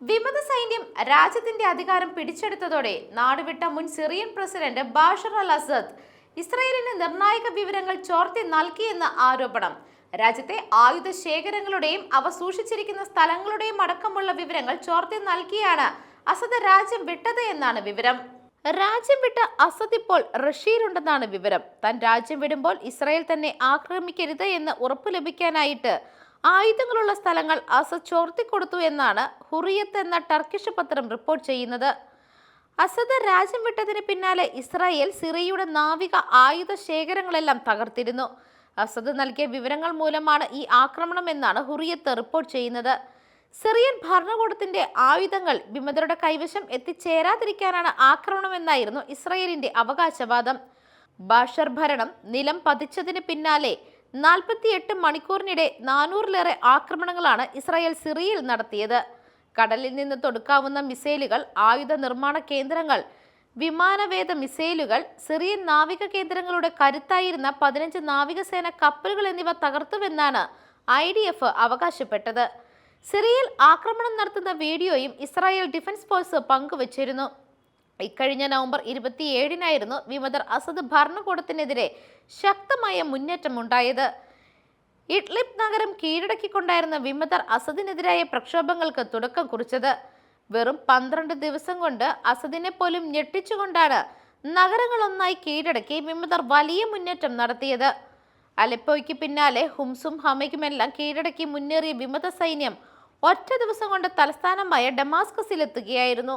വിമത സൈന്യം രാജ്യത്തിന്റെ അധികാരം പിടിച്ചെടുത്തതോടെ നാടുവിട്ട മുൻ Syrian president Bashar al Assad ഇസ്രയേലിന് നിർണായക വിവരങ്ങൾ ചോർത്തി നൽകിയെന്ന ആരോപണം. രാജ്യത്തെ ആയുധ ശേഖരങ്ങളുടെയും അവ സൂക്ഷിച്ചിരിക്കുന്ന സ്ഥലങ്ങളുടെയും അടക്കമുള്ള വിവരങ്ങൾ ചോർത്തി നൽകിയാണ് അസദ് രാജ്യം വിട്ടത് എന്നാണ് വിവരം. രാജ്യം വിട്ട അസദ് ഇപ്പോൾ റഷ്യയിലുണ്ടെന്നാണ് വിവരം. താൻ രാജ്യം വിടുമ്പോൾ ഇസ്രായേൽ തന്നെ ആക്രമിക്കരുത് എന്ന് ഉറപ്പു ലഭിക്കാനായിട്ട് ആയുധങ്ങളുള്ള സ്ഥലങ്ങൾ അസദ് ചോർത്തിക്കൊടുത്തു എന്നാണ് ഹുറിയത്ത് എന്ന ടർക്കിഷ് പത്രം റിപ്പോർട്ട് ചെയ്യുന്നത്. അസദ് രാജ്യം വിട്ടതിന് പിന്നാലെ ഇസ്രായേൽ സിറിയയുടെ നാവിക ആയുധ ശേഖരങ്ങളെല്ലാം തകർത്തിരുന്നു. അസദ് നൽകിയ വിവരങ്ങൾ മൂലമാണ് ഈ ആക്രമണം എന്നാണ് ഹുറിയത്ത് റിപ്പോർട്ട് ചെയ്യുന്നത്. സിറിയൻ ഭരണകൂടത്തിന്റെ ആയുധങ്ങൾ വിമതരുടെ കൈവശം എത്തിച്ചേരാതിരിക്കാനാണ് ആക്രമണമെന്നായിരുന്നു ഇസ്രായേലിന്റെ അവകാശവാദം. ബാഷർ ഭരണം നിലം പതിച്ചതിന് പിന്നാലെ നാൽപ്പത്തിയെട്ട് മണിക്കൂറിനിടെ നാനൂറിലേറെ ആക്രമണങ്ങളാണ് ഇസ്രായേൽ സിറിയയിൽ നടത്തിയത്. കടലിൽ നിന്ന് തൊടുക്കാവുന്ന മിസൈലുകൾ ആയുധ നിർമ്മാണ കേന്ദ്രങ്ങൾ വിമാനവേദ മിസൈലുകൾ സിറിയൻ നാവിക കേന്ദ്രങ്ങളുടെ കരുത്തായിരുന്ന പതിനഞ്ച് നാവികസേന കപ്പലുകൾ എന്നിവ തകർത്തുവെന്നാണ് ഐ ഡി എഫ് അവകാശപ്പെട്ടത്. സിറിയയിൽ ആക്രമണം നടത്തുന്ന വീഡിയോയും ഇസ്രായേൽ ഡിഫൻസ് ഫോഴ്സ് പങ്കുവച്ചിരുന്നു. ഇക്കഴിഞ്ഞ നവംബർ ഇരുപത്തിയേഴിനായിരുന്നു വിമതർ അസദ് ഭരണകൂടത്തിനെതിരെ ശക്തമായ മുന്നേറ്റം ഉണ്ടായത് ഇഡ്ലിബ് നഗരം കീഴടക്കിക്കൊണ്ടായിരുന്ന വിമതർ അസദിനെതിരായ പ്രക്ഷോഭങ്ങൾക്ക് തുടക്കം കുറിച്ചത്. വെറും പന്ത്രണ്ട് ദിവസം കൊണ്ട് അസദിനെ പോലും ഞെട്ടിച്ചുകൊണ്ടാണ് നഗരങ്ങളൊന്നായി കീഴടക്കി വിമതർ വലിയ മുന്നേറ്റം നടത്തിയത്. അലപ്പോയ്ക്ക് പിന്നാലെ ഹുംസും ഹമയ്ക്കുമെല്ലാം കീഴടക്കി മുന്നേറിയ വിമത സൈന്യം ഒറ്റ ദിവസം കൊണ്ട് തലസ്ഥാനമായ ഡമാസ്കസിലെത്തുകയായിരുന്നു.